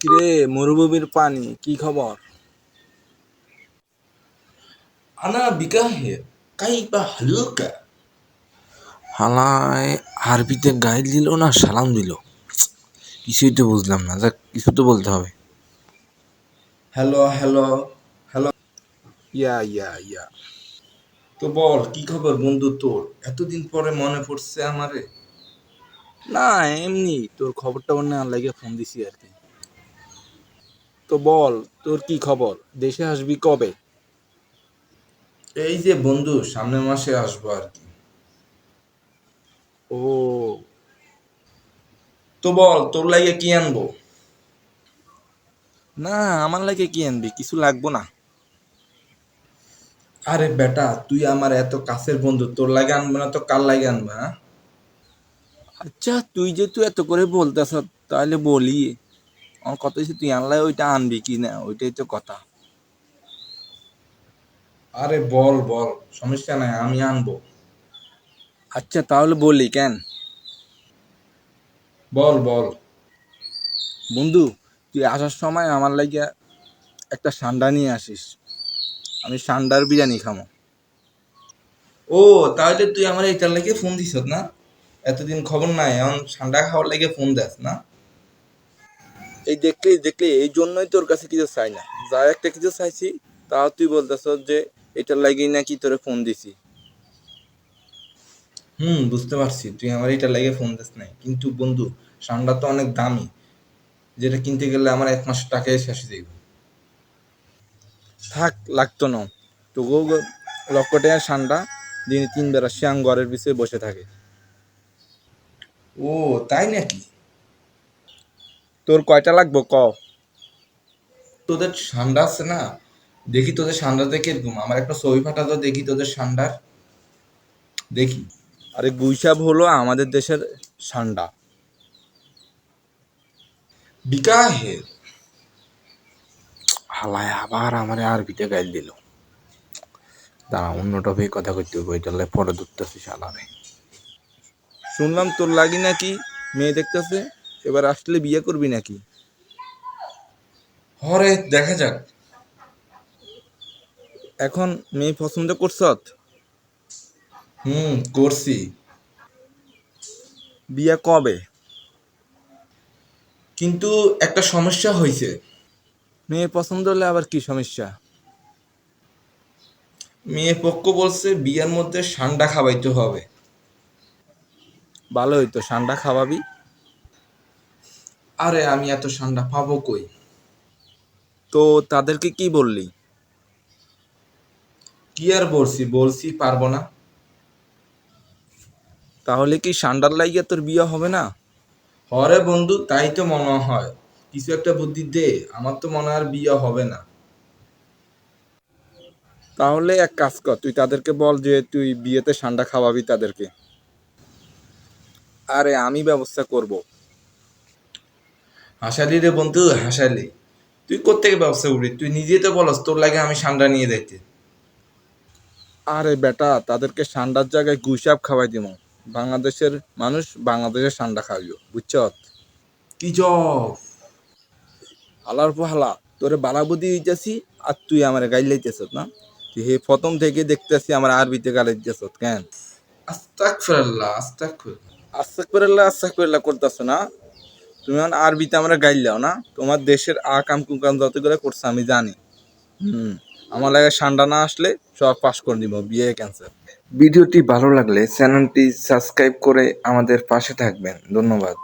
কিরে মরুভূমির পানি কি খবর? আনা বিকাহে কাইবা হালুকা? হালাই আরবিতে গাইল দিল না সালাম দিল? কিছুই তো বুঝলাম না যাক কিছু তো বলতে হবে। Hello hello hello. Yeah yeah yeah. তো বল কি খবর বন্ধু তোর? এতদিন পরে মনে পড়ছে আমারে? না এমনি তোর খবরটা অন্য লাগে ফোন দিছি আর কি। তো বল তোর কি খবর? দেশে আসবি কবে? এই যে বন্ধু সামনের মাসে আসব আর কি। ও। তো বল তোর লাগে কি আনব? না আমার লাগে কি আনবি? কিছু লাগবো না। আরে বেটা তুই আমার এত কাছের বন্ধু তোর লাগে আনব না তো কার লাগে আনব হ্যাঁ? আচ্ছা তুই যে তুই এত করে বলতেছ তাহলে বলি। আমার কথা হচ্ছে তুই আনলে ওইটা আনবি কি না ওইটাই তো কথা। আরে বল বল সমস্যা নাই আমি আনব। আচ্ছা তাহলে বলি কেন? বল বল। বন্ধু তুই আসার সময় আমার লাগিয়া একটা সান্ডা নিয়ে আসিস। আমি সান্ডার বিরিয়ানি খামো। ও তাহলে তুই আমার এইটার লাগে ফোন দিছ না? এতদিন খবর নাই এখন ঠান্ডা খাওয়ার লাগে ফোন দেস না? এই দেখলি দেখলি এই জন্যই তোর কাছে কিছু চাই না। যা একটা কিছু চাইছি তাও তুই বলতেছ যে এটার লাগি নাকি তোরে ফোন দিছি। হুম বুঝতে পারছি। তুই আমার এটা লাগে ফোন দিস নাই। কিন্তু বন্ধু ঠান্ডা তো অনেক দামি। যেটা কিনতে গেলে আমার এক মাস টাকায় শেষ যাবে থাক লাগতো না। তোকেও গ- লক্ষ টাকার সান্ডা দিনে তিন বেলা শ্যাং ঘরের পিছিয়ে বসে থাকে। ও তাই নাকি? তোর কয়টা লাগবো ক? তোদের ঠান্ডা আছে না? দেখি তোদের ঠান্ডাতে কীরকম। আমার একটা ছবি ফাটা তো দেখি তোদের সান্ডার। দেখি। আরে গুইসাব হলো আমাদের দেশের সান্ডা। বিকাহের। হালায় আবার আমারে আরবিতে গাইড দিল। দাঁড়া অন্য টপিকে কথা করতে হবে লাই পরে ধরতেছি শালারে। শুনলাম তোর লাগি নাকি মেয়ে দেখতেছে? এবার আসলে বিয়ে করবি নাকি? হরে দেখা যাক। এখন মেয়ে পছন্দ করছত? হুম করছি। বিয়ে কবে? কিন্তু একটা সমস্যা হয়েছে মেয়ে পছন্দ হলে আবার কি সমস্যা? মেয়ে পক্ষ বলছে বিয়ের মধ্যে ঠান্ডা খাওয়াইতে হবে। ভালো হইতো সান্ডা খাওয়াবি। আরে আমি এত ঠান্ডা পাবো কই? তো তাদেরকে কি বললি? কি আর বলছি বলছি পারব না। তাহলে কি সান্ডার লাগিয়ে তোর বিয়ে হবে না? হরে বন্ধু তাই তো মনে হয়। কিছু একটা বুদ্ধি দে আমার তো মনে হয় আর বিয়ে হবে না। তাহলে এক কাজ কর তুই তাদেরকে বল যে তুই বিয়েতে সান্ডা খাওয়াবি তাদেরকে। আরে আমি ব্যবস্থা করব। হাসালি রে বন্ধু হাসালি। তুই কোত্থেকে ব্যবসা উড়ি তুই নিজে তো বলস তোর লাগে আমি ঠান্ডা নিয়ে যাইতে। আরে বেটা তাদেরকে সান্ডার জায়গায় গুইসাপ খাওয়াই দিব। বাংলাদেশের মানুষ বাংলাদেশের সান্ডা খাওয়াইও বুঝছ? কি জব? আলার পাহালা তোরে বালাবুদি হইতেছি আর তুই আমার গাইল লাইতেছ না? তুই হে প্রথম থেকে দেখতেছি আমার আরবিতে গালাইতেছ কেন? আস্তাক ফেরাল্লাহ আস্তাক আস্তাক পেরাল্লা আস্তাক পেরাল্লা করতেছ না? তুমি এখন আরবিতে আমরা গাইলাও না? তোমার দেশের আ, কাম কুকাম যতগুলো করছে, আমি জানি। হুম, আমার লাগে সান্ডা না আসলে সব পাস করে দিব বিয়ে ক্যান্সার ভিডিওটি ভালো লাগলে চ্যানেলটি সাবস্ক্রাইব করে আমাদের পাশে থাকবেন। ধন্যবাদ।